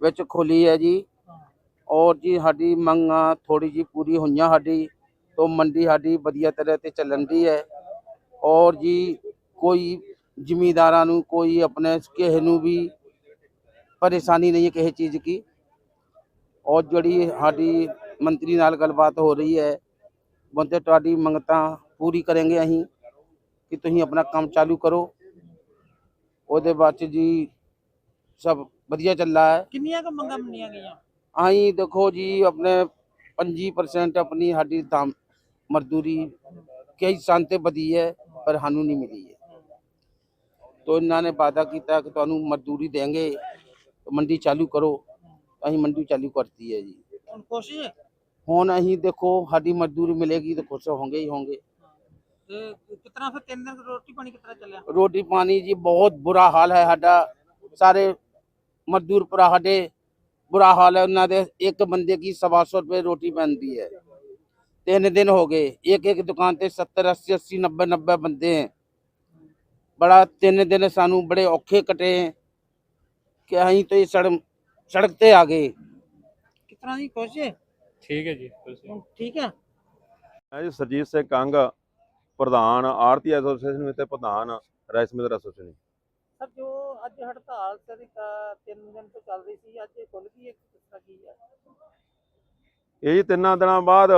ਵਿੱਚ ਖੋਲੀ ਹੈ ਜੀ। ਔਰ ਜੀ ਸਾਡੀ ਮੰਗਾਂ ਥੋੜੀ ਜੀ ਪੂਰੀ ਹੋਈਆਂ ਸਾਡੀ ਤੋਂ ਮੰਡੀ ਸਾਡੀ ਵਧੀਆ ਤਰ੍ਹਾਂ ਤੇ ਚੱਲਣ ਦੀ ਹੈ। ਔਰ ਜੀ ਕੋਈ ਜ਼ਿਮੀਦਾਰਾਂ ਨੂੰ ਕੋਈ ਆਪਣੇ ਕਿਸੇ ਨੂੰ ਵੀ ਪਰੇਸ਼ਾਨੀ ਨਹੀਂ ਹੈ ਕਿਸੇ ਚੀਜ਼ ਕੀ ਔਰ ਜਿਹੜੀ ਸਾਡੀ ਮੰਤਰੀ ਨਾਲ ਗੱਲਬਾਤ ਹੋ ਰਹੀ ਹੈ ਬੰਦੇ ਤੁਹਾਡੀ ਮੰਗਤਾਂ ਪੂਰੀ ਕਰਾਂਗੇ ਅਸੀਂ ਕਿ ਤੁਸੀਂ ਆਪਣਾ ਕੰਮ ਚਾਲੂ ਕਰੋ। ਉਹਦੇ ਬਾਅਦ 'ਚ ਜੀ ਸਭ ਵਧੀਆ ਚੱਲਾ ਹੈ ਕਿੰਨੀਆਂ ਕੁ ਮੰਗਾਂ ਮੰਨੀਆਂ ਗਈਆਂ ਅਸੀਂ ਦੇਖੋ ਜੀ ਆਪਣੇ 25% ਆਪਣੀ ਸਾਡੀ ਦਾਮ ਮਜ਼ਦੂਰੀ ਕਈ ਸਾਲ ਤੇ ਵਧੀ ਹੈ ਪਰ ਸਾਨੂੰ ਨਹੀਂ ਮਿਲੀ ਹੈ ਤੋ ਇਹਨਾਂ ਨੇ ਵਾਅਦਾ ਕੀਤਾ ਕਿ ਤੁਹਾਨੂੰ ਮਜ਼ਦੂਰੀ ਦੇਂਗੇ ਮੰਡੀ ਚਾਲੂ ਕਰੋ ਅਸੀਂ ਮੰਡੀ ਚਾਲੂ ਕਰਤੀ ਹੈ ਜੀ ਹੁਣ ਕੋਸ਼ਿਸ਼ ਹੈ ਹੁਣ ਅਸੀਂ ਦੇਖੋ ਸਾਡੀ ਮਜ਼ਦੂਰੀ ਮਿਲੇਗੀ ਤਾਂ ਖੁਸ਼ ਹੋਵਾਂਗੇ ਹੀ ਹੋਵਾਂਗੇ ਤੇ ਕਿਤਨਾ ਫਿਰ ਤਿੰਨ ਦਿਨ ਰੋਟੀ ਪਾਣੀ ਕਿਤਨਾ ਚੱਲਿਆ ਰੋਟੀ ਪਾਣੀ ਜੀ ਬਹੁਤ ਬੁਰਾ ਹਾਲ ਹੈ ਸਾਡਾ ਸਾਰੇ ਮਜ਼ਦੂਰ ਭਰਾ ਸਾਡੇ ਬੁਰਾ ਹਾਲ ਹੈ ਉਹਨਾਂ ਦੇ ਇੱਕ ਬੰਦੇ ਕੀ ਸਵਾ ਸੌ ਰੁਪਏ ਰੋਟੀ ਪੈਂਦੀ ਹੈ ਤਿੰਨ ਦਿਨ ਹੋ ਗਏ ਇੱਕ ਇੱਕ ਦੁਕਾਨ ਤੇ 70 80 80 90 90 ਬੰਦੇ ਹੈ ਬੜਾ ਤਿੰਨ ਦਿਨ ਸਾਨੂੰ ਬੜੇ ਔਖੇ ਕਟੇ ਕਿ ਅਸੀਂ ਤਾਂ ਸੜਕ ਸੜਕ ਤੇ ਆ ਗਏ ਕਿਤਨਾ ਦੀ ਕੋਸ਼ਿਸ਼ ਠੀਕ ਹੈ ਜੀ ਤੁਸੀਂ ਠੀਕ ਹੈ ਮੈਂ ਜੀ ਸਰਜੀਤ ਸਿੰਘ ਕੰਗ ਪ੍ਰਧਾਨ ਆਰਤੀ ਐਸੋਸੀਏਸ਼ਨ ਤੇ ਪ੍ਰਧਾਨ ਰਾਈਸ ਮਿਲਰ ਐਸੋਸੀਏਸ਼ਨ ਸਰ, ਜੋ ਅੱਜ ਹੜਤਾਲ ਸਰ ਇੱਕ ਤਿੰਨ ਦਿਨ ਤੋਂ ਚੱਲ ਰਹੀ ਸੀ, ਅੱਜ ਇਹ ਖੁੱਲ ਗਈ ਹੈ ਕਿਸ ਤਰ੍ਹਾਂ ਕੀ ਹੈ? ਇਹ ਜੀ ਤਿੰਨਾਂ ਦਿਨਾਂ ਬਾਅਦ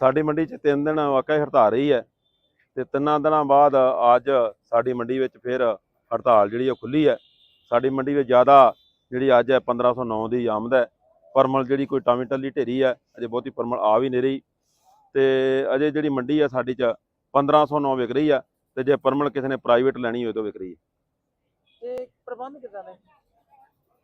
ਸਾਡੀ ਮੰਡੀ 'ਚ ਤਿੰਨ ਦਿਨ ਵਾਕਈ ਹੜਤਾਲ ਰਹੀ ਹੈ ਤੇ ਤਿੰਨਾਂ ਦਿਨਾਂ ਬਾਅਦ ਅੱਜ ਸਾਡੀ ਮੰਡੀ ਵਿੱਚ ਫਿਰ ਹੜਤਾਲ ਜਿਹੜੀ ਉਹ ਖੁੱਲੀ ਹੈ। ਸਾਡੀ ਮੰਡੀ ਵਿੱਚ ਜ਼ਿਆਦਾ ਜਿਹੜੀ ਅੱਜ ਹੈ 1509 ਦੀ ਆਮਦ ਹੈ। ਪਰਮਲ ਜਿਹੜੀ ਕੋਈ ਟਾਵੀ ਟੱਲੀ ਢੇਰੀ ਹੈ, ਅਜੇ ਬਹੁਤੀ ਪਰਮਲ ਆ ਵੀ ਨਹੀਂ ਰਹੀ। ਤੇ ਅਜੇ ਜਿਹੜੀ ਮੰਡੀ ਹੈ ਸਾਡੀ 'ਚ 1509 ਵਿਕ ਰਹੀ ਹੈ ਤੇ ਜੇ ਪਰਮਲ ਕਿਸੇ ਨੇ ਪ੍ਰਾਈਵੇਟ ਲੈਣੀ ਹੋਵੇ ਤਾਂ ਵਿਕ ਰਹੀ ਹੈ। ਤੇ ਪ੍ਰਬੰਧ ਕਿਦਾਂ ਨੇ?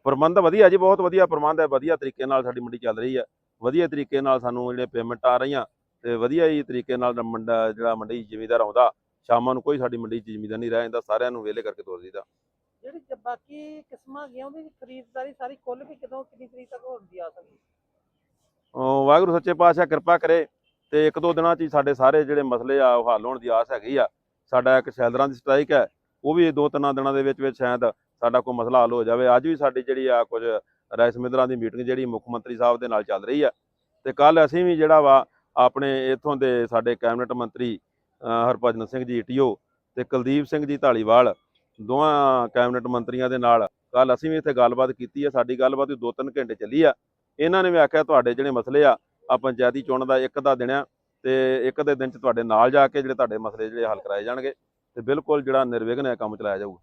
ਪ੍ਰਬੰਧ ਵਧੀਆ ਜੀ ਬਹੁਤ ਵਧੀਆ ਪ੍ਰਬੰਧ ਹੈ ਵਧੀਆ ਤਰੀਕੇ ਨਾਲ ਸਾਡੀ ਮੰਡੀ ਚੱਲ ਰਹੀ ਹੈ। ਵਧੀਆ ਤਰੀਕੇ ਨਾਲ ਸਾਨੂੰ ਜਿਹੜੇ ਪੇਮੈਂਟ ਆ ਰਹੀਆਂ ਤੇ ਵਧੀਆ ਹੀ ਤਰੀਕੇ ਨਾਲ ਮੰਡਾ ਜਿਹੜਾ ਮੰਡੀ ਜ਼ਿਮੀਦਾਰ ਆਉਂਦਾ ਸ਼ਾਮਾਂ ਨੂੰ ਕੋਈ ਸਾਡੀ ਮੰਡੀ 'ਚ ਜ਼ਿਮੀਦਾਰ ਨਹੀਂ ਰਹਿ ਜਾਂਦਾ ਸਾਰਿਆਂ ਨੂੰ ਵਿਹਲੇ ਕਰਕੇ ਤੋਰ ਦਿੱਤਾ ਜਿਹੜੀ ਜ- ਬਾਕੀ ਕਿਸਮਾਂ ਗਈਆਂ ਉਹਦੀ ਖਰੀਦਦਾਰੀ ਸਾਰੀ ਖੁੱਲ ਵੀ ਕਦੋਂ ਕਿੰਨੀ ਤਰੀਕ ਤੱਕ ਹੁੰਦੀ ਆ ਸਕਦੀ? ਅਹ ਵਾਹਿਗੁਰੂ ਸੱਚੇ ਪਾਤਸ਼ਾਹ ਕਿਰਪਾ ਕਰੇ ਤੇ ਇੱਕ ਦੋ ਦਿਨਾਂ 'ਚ ਹੀ ਸਾਡੇ ਸਾਰੇ ਜਿਹੜੇ ਮਸਲੇ ਆ ਉਹ ਹੱਲ ਹੋਣ ਦੀ ਆਸ ਹੈਗੀ ਆ। ਸਾਡਾ ਇੱਕ ਸ਼ੈਲਰਾਂ ਦੀ ਸਟ੍ਰਾਈਕ ਹੈ ਉਹ ਵੀ ਦੋ ਤਿੰਨਾਂ ਦਿਨਾਂ ਦੇ ਵਿੱਚ ਵਿੱਚ ਸ਼ਾਇਦ ਸਾਡਾ ਕੋਈ ਮਸਲਾ ਹੱਲ ਹੋ ਜਾਵੇ। ਅੱਜ ਵੀ ਸਾਡੀ ਜਿਹੜੀ ਆ ਕੁਝ ਰਾਈਸ ਮਿਲਰਾਂ ਦੀ ਮੀਟਿੰਗ ਜਿਹੜੀ ਮੁੱਖ ਮੰਤਰੀ ਸਾਹਿਬ ਦੇ ਨਾਲ ਚੱਲ ਰਹੀ ਆ। ਤੇ ਕੱਲ ਅਸੀਂ ਵੀ ਜਿਹੜਾ ਵਾ ਆਪਣੇ ਇਥੋਂ ਦੇ ਸਾਡੇ ਕੈਬਨਿਟ ਮੰਤਰੀ ਅਹ ਹਰਭਜਨ ਸਿੰਘ ਜੀ ਟੀਓ ਤੇ ਕੁਲਦੀਪ ਸਿੰਘ ਜੀ ਢਾਲੀਵਾਲ ਦੋਵਾਂ ਕੈਬਨਿਟ ਮੰਤਰੀਆਂ ਦੇ ਨਾਲ ਕੱਲ ਅਸੀਂ ਵੀ ਇੱਥੇ ਗੱਲਬਾਤ ਕੀਤੀ ਹੈ ਸਾਡੀ ਗੱਲਬਾਤ ਵੀ ਦੋ ਤਿੰਨ ਘੰਟੇ ਚੱਲੀ ਆ। ਇਹਨਾਂ ਨੇ ਵੀ ਆਖਿਆ ਤੁਹਾਡੇ ਜਿਹੜੇ ਮਸਲੇ ਆ ਆ ਪੰਚਾਇਤੀ ਚੋਣ ਦਾ ਇੱਕ ਦਾ ਦਿਨ ਆ ਤੇ ਇੱਕ ਦੇ ਦਿਨ ਚ ਤੁਹਾਡੇ ਨਾਲ ਜਾ ਕੇ ਜਿਹੜੇ ਤੁਹਾਡੇ ਮਸਲੇ ਜਿਹੜੇ ਹੱਲ ਕਰਾਏ ਜਾਣਗੇ। ਤੇ ਬਿਲਕੁਲ ਜਿਹੜਾ ਨਿਰਵਿਘਨ ਹੈ ਕੰਮ ਚਲਾਇਆ ਜਾਊਗਾ।